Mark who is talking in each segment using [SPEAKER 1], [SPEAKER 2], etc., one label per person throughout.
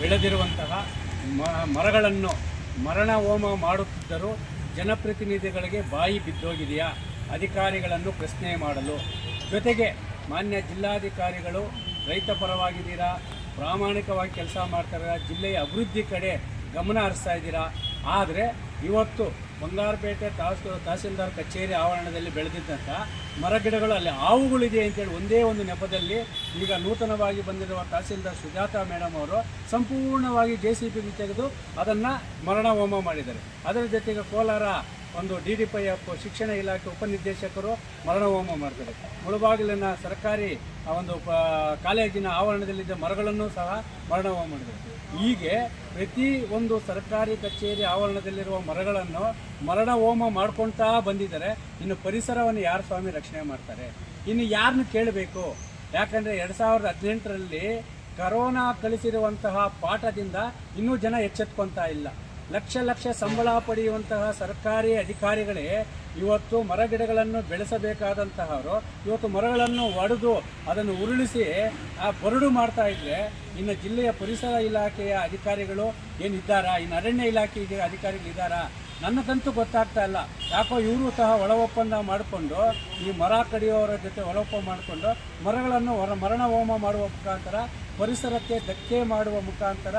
[SPEAKER 1] ಬೆಳೆದಿರುವಂತಹ ಮರಗಳನ್ನು ಮರಣ ಹೋಮ ಮಾಡುತ್ತಿದ್ದರೂ ಜನಪ್ರತಿನಿಧಿಗಳಿಗೆ ಬಾಯಿ ಬಿದ್ದೋಗಿದೆಯಾ? ಅಧಿಕಾರಿಗಳನ್ನು ಪ್ರಶ್ನೆ ಮಾಡಲು. ಜೊತೆಗೆ ಮಾನ್ಯ ಜಿಲ್ಲಾಧಿಕಾರಿಗಳು, ರೈತ ಪರವಾಗಿದ್ದೀರಾ? ಪ್ರಾಮಾಣಿಕವಾಗಿ ಕೆಲಸ ಮಾಡ್ತಾರೆ? ಜಿಲ್ಲೆಯ ಅಭಿವೃದ್ಧಿ ಕಡೆ ಗಮನ ಹರಿಸ್ತಾ ಇದ್ದೀರಾ? ಆದರೆ ಇವತ್ತು ಬಂಗಾರಪೇಟೆ ತಹಸ್ ತಹಸೀಲ್ದಾರ್ ಕಚೇರಿ ಆವರಣದಲ್ಲಿ ಬೆಳೆದಿದ್ದಂಥ ಮರಗಿಡಗಳು ಅಲ್ಲಿ ಹಾವುಗಳಿದೆ ಅಂತೇಳಿ ಒಂದೇ ಒಂದು ನೆಪದಲ್ಲಿ ಈಗ ನೂತನವಾಗಿ ಬಂದಿರುವ ತಹಸೀಲ್ದಾರ್ ಸುಜಾತಾ ಮೇಡಮ್ ಅವರು ಸಂಪೂರ್ಣವಾಗಿ ಜೆ ಸಿ ಬಿ ತೆಗೆದು ಅದನ್ನು ಮರಣ ಹೋಮ ಮಾಡಿದ್ದಾರೆ. ಅದರ ಜೊತೆಗೆ ಕೋಲಾರ ಒಂದು ಡಿ ಡಿ ಪೈ ಎಫ್ ಶಿಕ್ಷಣ ಇಲಾಖೆ ಉಪನಿರ್ದೇಶಕರು ಮರಣ ಹೋಮ ಮಾಡ್ತಾರೆ. ಮುಳುಬಾಗಿಲಿನ ಸರ್ಕಾರಿ ಆ ಒಂದು ಕಾಲೇಜಿನ ಆವರಣದಲ್ಲಿದ್ದ ಮರಗಳನ್ನು ಸಹ ಮರಣ ಹೋಮ ಮಾಡಿದ್ದಾರೆ ಹೀಗೆ ಪ್ರತಿ ಒಂದು ಸರ್ಕಾರಿ ಕಚೇರಿ ಆವರಣದಲ್ಲಿರುವ ಮರಗಳನ್ನು ಮರಣ ಹೋಮ ಮಾಡ್ಕೊಳ್ತಾ ಬಂದಿದ್ದಾರೆ. ಇನ್ನು ಪರಿಸರವನ್ನು ಯಾರು ಸ್ವಾಮಿ ರಕ್ಷಣೆ ಮಾಡ್ತಾರೆ? ಇನ್ನು ಯಾರನ್ನು ಕೇಳಬೇಕು? ಯಾಕಂದರೆ ಎರಡು ಸಾವಿರದ ಹದಿನೆಂಟರಲ್ಲಿ ಕರೋನಾ ಕಳಿಸಿರುವಂತಹ ಪಾಠದಿಂದ ಇನ್ನೂ ಜನ ಎಚ್ಚೆತ್ಕೊತಾ ಇಲ್ಲ. ಲಕ್ಷ ಲಕ್ಷ ಸಂಬಳ ಪಡೆಯುವಂತಹ ಸರ್ಕಾರಿ ಅಧಿಕಾರಿಗಳೇ ಇವತ್ತು ಮರಗಿಡಗಳನ್ನು ಬೆಳೆಸಬೇಕಾದಂತಹವರು ಇವತ್ತು ಮರಗಳನ್ನು ಒಡೆದು ಅದನ್ನು ಉರುಳಿಸಿ ಆ ಬರಡು ಮಾಡ್ತಾ ಇದ್ರೆ ಇನ್ನು ಜಿಲ್ಲೆಯ ಪರಿಸರ ಇಲಾಖೆಯ ಅಧಿಕಾರಿಗಳು ಏನಿದ್ದಾರಾ? ಇನ್ನು ಅರಣ್ಯ ಇಲಾಖೆಗೆ ಅಧಿಕಾರಿಗಳಿದ್ದಾರಾ? ನನಗಂತೂ ಗೊತ್ತಾಗ್ತಾ ಇಲ್ಲ. ಯಾಕೋ ಇವರು ಸಹ ಒಳ ಒಪ್ಪಂದ ಮಾಡಿಕೊಂಡು ಈ ಮರ ಕಡಿಯೋರ ಜೊತೆ ಒಳ ಒಪ್ಪಂದ ಮಾಡಿಕೊಂಡು ಮರಗಳನ್ನು ಹೊರ ಮರಣ ಹೋಮ ಮಾಡುವ ಮುಖಾಂತರ ಪರಿಸರಕ್ಕೆ ಧಕ್ಕೆ ಮಾಡುವ ಮುಖಾಂತರ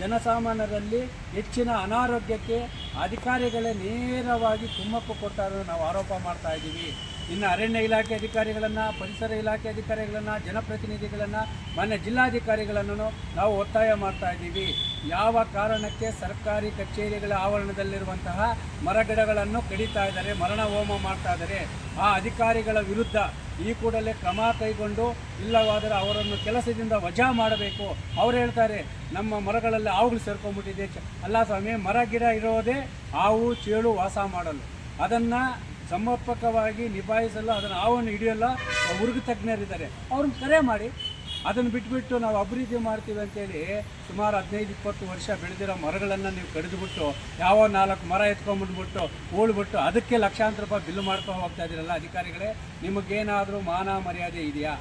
[SPEAKER 1] ಜನಸಾಮಾನ್ಯರಲ್ಲಿ ಹೆಚ್ಚಿನ ಅನಾರೋಗ್ಯಕ್ಕೆ ಅಧಿಕಾರಿಗಳೇ ನೇರವಾಗಿ ಕುಮ್ಮಕ್ಕು ಕೊಡ್ತಾರೆ ನಾವು ಆರೋಪ ಮಾಡ್ತಾ ಇದ್ದೀವಿ. ಇನ್ನು ಅರಣ್ಯ ಇಲಾಖೆ ಅಧಿಕಾರಿಗಳನ್ನು, ಪರಿಸರ ಇಲಾಖೆ ಅಧಿಕಾರಿಗಳನ್ನು, ಜನಪ್ರತಿನಿಧಿಗಳನ್ನು, ಮಾನ್ಯ ಜಿಲ್ಲಾಧಿಕಾರಿಗಳನ್ನು ನಾವು ಒತ್ತಾಯ ಮಾಡ್ತಾ ಇದ್ದೀವಿ. ಯಾವ ಕಾರಣಕ್ಕೆ ಸರ್ಕಾರಿ ಕಚೇರಿಗಳ ಆವರಣದಲ್ಲಿರುವಂತಹ ಮರಗಿಡಗಳನ್ನು ಕಡಿತಾ ಇದ್ದಾರೆ, ಮರಣ ಹೋಮ ಮಾಡ್ತಾ ಇದ್ದಾರೆ, ಆ ಅಧಿಕಾರಿಗಳ ವಿರುದ್ಧ ಈ ಕೂಡಲೇ ಕ್ರಮ ಕೈಗೊಂಡು ಇಲ್ಲವಾದರೆ ಅವರನ್ನು ಕೆಲಸದಿಂದ ವಜಾ ಮಾಡಬೇಕು. ಅವ್ರು ಹೇಳ್ತಾರೆ, ನಮ್ಮ ಮರಗಳಲ್ಲಿ ಹಾವುಗಳು ಸೇರ್ಕೊಂಡ್ಬಿಟ್ಟಿದೆ. ಅಲ್ಲ ಸ್ವಾಮಿ, ಮರ, ಗಿಡ ಇರೋದೇ ಹಾವು, ಚೇಳು ವಾಸ ಮಾಡಲು. ಅದನ್ನು ಸಮರ್ಪಕವಾಗಿ ನಿಭಾಯಿಸಲ್ಲ, ಅದನ್ನು ಹಾವನ್ನು ಹಿಡಿಯಲ್ಲ ಹುರುಗು ತಜ್ಞರಿದ್ದಾರೆ ಅವ್ರನ್ನ ಕರೆ ಮಾಡಿ, ಅದನ್ನು ಬಿಟ್ಬಿಟ್ಟು ನಾವು ಅಭಿವೃದ್ಧಿ ಮಾಡ್ತೀವಿ ಅಂತೇಳಿ ಸುಮಾರು ಹದಿನೈದು, ಇಪ್ಪತ್ತು ವರ್ಷ ಬೆಳೆದಿರೋ ಮರಗಳನ್ನು ನೀವು ಕಡಿದುಬಿಟ್ಟು, ಯಾವ ನಾಲ್ಕು ಮರ ಎತ್ಕೊಂಡ್ಬಿಟ್ಬಿಟ್ಟು ಹೂಳ್ಬಿಟ್ಟು ಅದಕ್ಕೆ ಲಕ್ಷಾಂತರ ರೂಪಾಯಿ ಬಿಲ್ ಮಾಡ್ಕೊಂಡು ಹೋಗ್ತಾ ಇದ್ದೀರಲ್ಲ ಅಧಿಕಾರಿಗಳೇ, ನಿಮಗೇನಾದರೂ ಮಾನ ಮರ್ಯಾದೆ ಇದೆಯಾ?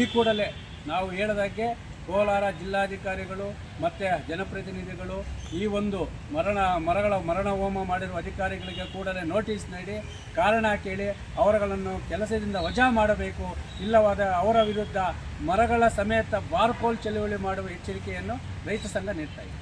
[SPEAKER 1] ಈ ಕೂಡಲೇ ನಾವು ಹೇಳಿದಾಗೆ ಕೋಲಾರ ಜಿಲ್ಲಾಧಿಕಾರಿಗಳು ಮತ್ತು ಜನಪ್ರತಿನಿಧಿಗಳು ಈ ಒಂದು ಮರಣ, ಮರಗಳ ಮರಣ ಹೋಮ ಮಾಡಿರುವ ಅಧಿಕಾರಿಗಳಿಗೆ ಕೂಡಲೇ ನೋಟಿಸ್ ನೀಡಿ ಕಾರಣ ಕೇಳಿ ಅವರುಗಳನ್ನು ಕೆಲಸದಿಂದ ವಜಾ ಮಾಡಬೇಕು, ಇಲ್ಲವಾದ ಅವರ ವಿರುದ್ಧ ಮರಗಳ ಸಮೇತ ಬಾರ್ಕೋಲ್ ಚಳುವಳಿ ಮಾಡುವ ಎಚ್ಚರಿಕೆಯನ್ನು ರೈತ ಸಂಘ ನೀಡ್ತಾ ಇದೆ.